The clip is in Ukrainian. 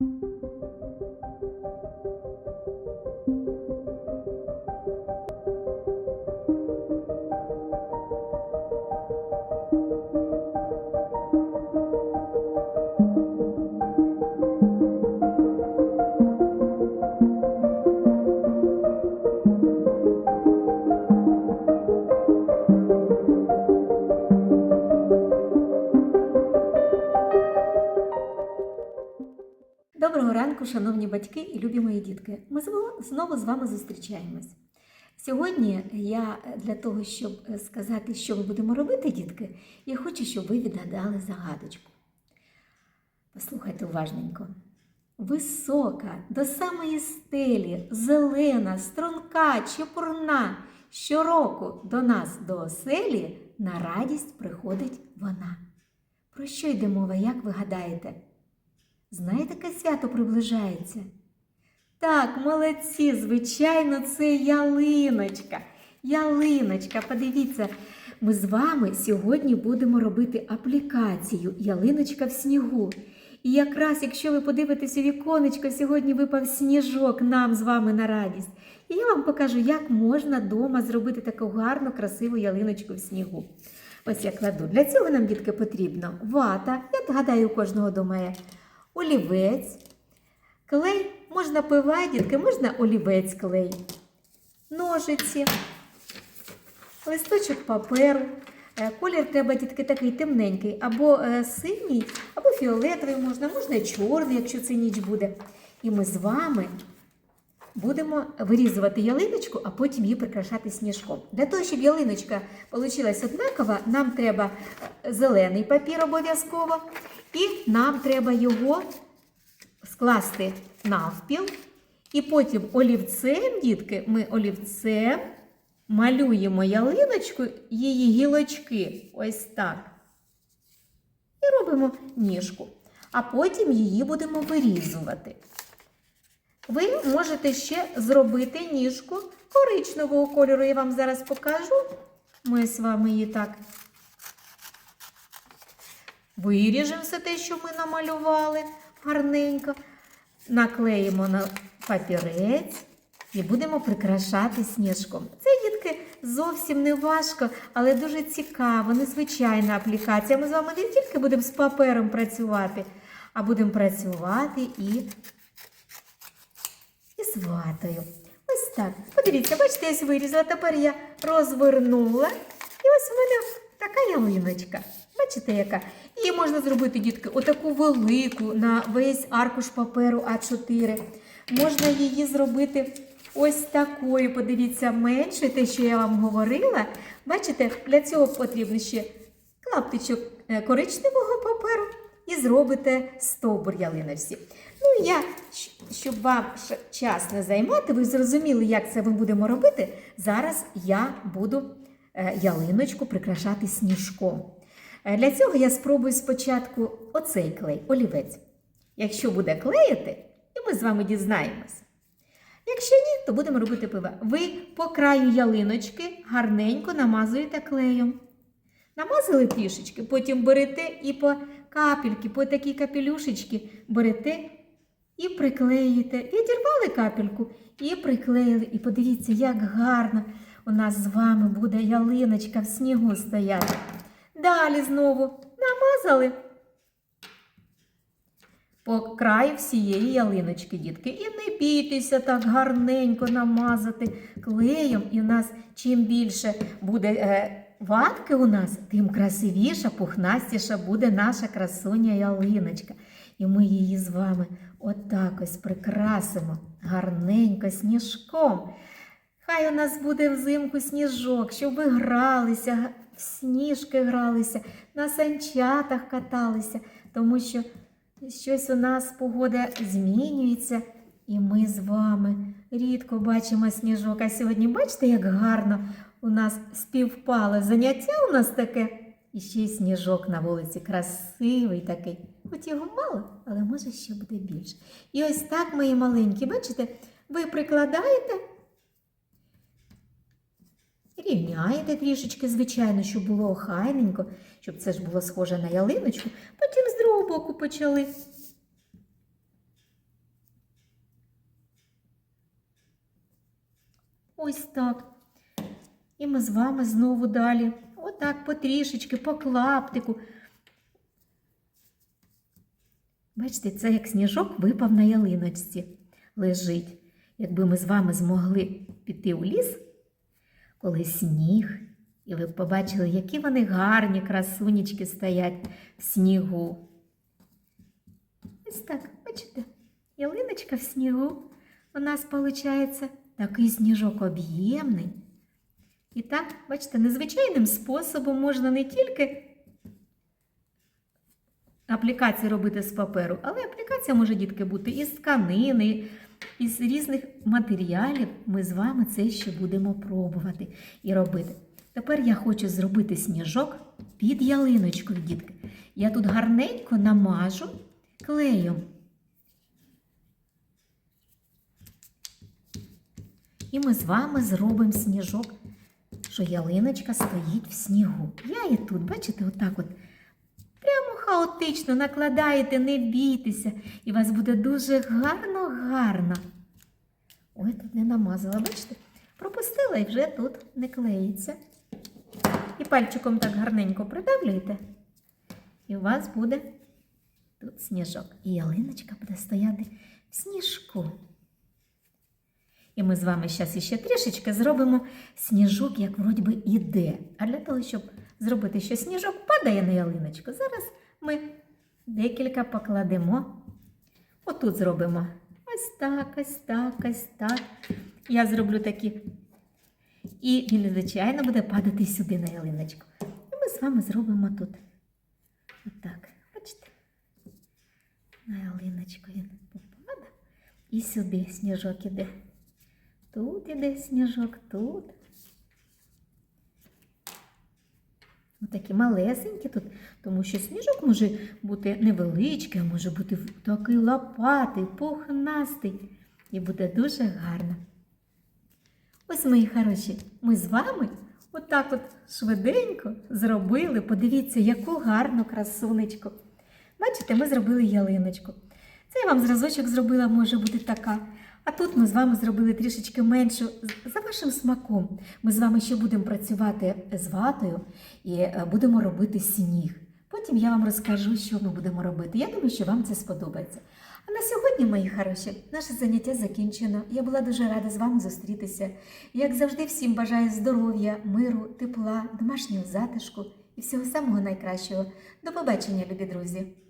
you. Доброго ранку, шановні батьки і любі мої дітки. Ми знову- з вами зустрічаємось. Сьогодні я е, для того, щоб е, сказати, що ми будемо робити, дітки, я хочу, щоб ви відгадали загадочку. Послухайте уважненько. Висока, до самої стелі, зелена, струнка, чепурна. Щороку до нас до оселі на радість приходить вона. Про що йде мова, як ви гадаєте? Знаєте, яке свято приближається? Так, молодці, звичайно, це ялиночка. Ялиночка, подивіться, ми з вами сьогодні будемо робити аплікацію Ялиночка в снігу. І якраз, якщо ви подивитесь у віконечко, сьогодні випав сніжок нам з вами на радість. І я вам покажу, як можна вдома зробити таку гарну, красиву ялиночку в снігу. Ось я кладу. Для цього нам, дітки, потрібно вата. Я гадаю, у кожного дома є олівець, клей, можна пива, дітки, можна олівець клей, ножиці, листочок паперу. Е, Колір треба дітки такий темненький, або е, синій, або фіолетовий можна, можна чорний, якщо це ніч буде. І ми з вами будемо вирізувати ялиночку, а потім її прикрашати сніжком. Для того, щоб ялиночка вийшла однакова, нам треба е, зелений папір обов'язково, і нам треба його скласти навпіл. І потім олівцем, дітки, ми олівцем малюємо ялиночку, її гілочки, ось так. І робимо ніжку. А потім її будемо вирізувати. Ви можете ще зробити ніжку коричневого кольору. Я вам зараз покажу. Ми з вами її так виріжемо все те, що ми намалювали гарненько. Наклеїмо на папірець і будемо прикрашати сніжком. Це, дітки, зовсім не важко, але дуже цікаво, незвичайна аплікація. Ми з вами не тільки будемо з папером працювати, а будемо працювати і і з ватою. Ось так. Подивіться, бачите, я ось вирізала. Тепер я розвернула. І ось у мене така ялиночка. Бачите, яка? Її можна зробити, дітки, отаку велику на весь аркуш паперу А4. Можна її зробити ось такою. Подивіться, менше, те, що я вам говорила. Бачите, для цього потрібно ще клаптичок е, коричневого паперу і зробите стовбур ялиночці. Ну, я, щоб вам час не займати, ви зрозуміли, як це ми будемо робити. Зараз я буду е, ялиночку прикрашати сніжком. Е, Для цього я спробую спочатку оцей клей, олівець. Якщо буде клеїти, і ми з вами дізнаємось. Якщо ні, то будемо робити пиво. Ви по краю ялиночки гарненько намазуєте клеєм. Намазали трішечки, потім берете і по капельки, по такій капелюшечки берете і приклеїте. Відірвали капельку і приклеїли. І подивіться, як гарно у нас з вами буде ялиночка в снігу стояти. Далі знову намазали по краю всієї ялиночки, дітки. І не бійтеся так гарненько намазати клеєм. І у нас чим більше буде е, ватки у нас, тим красивіша, пухнастіша буде наша красуня ялиночка. І ми її з вами отак ось прикрасимо гарненько сніжком. Хай у нас буде взимку сніжок, щоб ви гралися, в сніжки гралися, на санчатах каталися, тому що щось у нас погода змінюється, і ми з вами рідко бачимо сніжок. А сьогодні бачите, як гарно у нас співпало заняття у нас таке. І ще й сніжок на вулиці красивий такий. Хоч його мало, але може ще буде більше. І ось так, мої маленькі, бачите, ви прикладаєте Рівняєте трішечки, звичайно, щоб було охайненько, щоб це ж було схоже на ялиночку, потім з другого боку почали. Ось так. І ми з вами знову далі. Отак потрішечки, по клаптику. Бачите, це як сніжок випав на ялиночці. Лежить. Якби ми з вами змогли піти у ліс коли сніг, і ви побачили, які вони гарні красунечки стоять в снігу. Ось так, бачите, ялиночка в снігу. У нас виходить такий сніжок об'ємний. І так, бачите, незвичайним способом можна не тільки аплікації робити з паперу, але аплікація може дітки бути із тканини, із різних матеріалів. Ми з вами це ще будемо пробувати і робити. Тепер я хочу зробити сніжок під ялиночкою, дітки. Я тут гарненько намажу клеєм. І ми з вами зробимо сніжок, що ялиночка стоїть в снігу. Я і тут, бачите, отак от прямо хаотично накладаєте, не бійтеся, і вас буде дуже гарно-гарно. Ой, тут не намазала, бачите? Пропустила і вже тут не клеїться. І пальчиком так гарненько придавлюєте, і у вас буде тут сніжок. І ялиночка буде стояти в сніжку. І ми з вами зараз іще трішечки зробимо сніжок, як вроді би іде. А для того, щоб зробити, що сніжок падає на ялиночку, зараз ми декілька покладемо. Отут зробимо ось так, ось так, ось так. Я зроблю такі. І він, звичайно, буде падати сюди на ялиночку. І ми з вами зробимо тут. Отак. Бачите? На ялиночку він попада. І сюди сніжок іде. Тут іде сніжок, тут. Отакі малесенькі тут, тому що сніжок може бути невеличкий, а може бути такий лопатий, пухнастий. І буде дуже гарно. Ось, мої хороші, ми з вами отак от швиденько зробили. Подивіться, яку гарну красунечку. Бачите, ми зробили ялиночку. Це я вам зразочок зробила, може бути така. А тут ми з вами зробили трішечки меншу за вашим смаком. Ми з вами ще будемо працювати з ватою і е, будемо робити сніг. Потім я вам розкажу, що ми будемо робити. Я думаю, що вам це сподобається. А на сьогодні, мої хороші, наше заняття закінчено. Я була дуже рада з вами зустрітися. Як завжди, всім бажаю здоров'я, миру, тепла, домашнього затишку і всього самого найкращого. До побачення, любі друзі!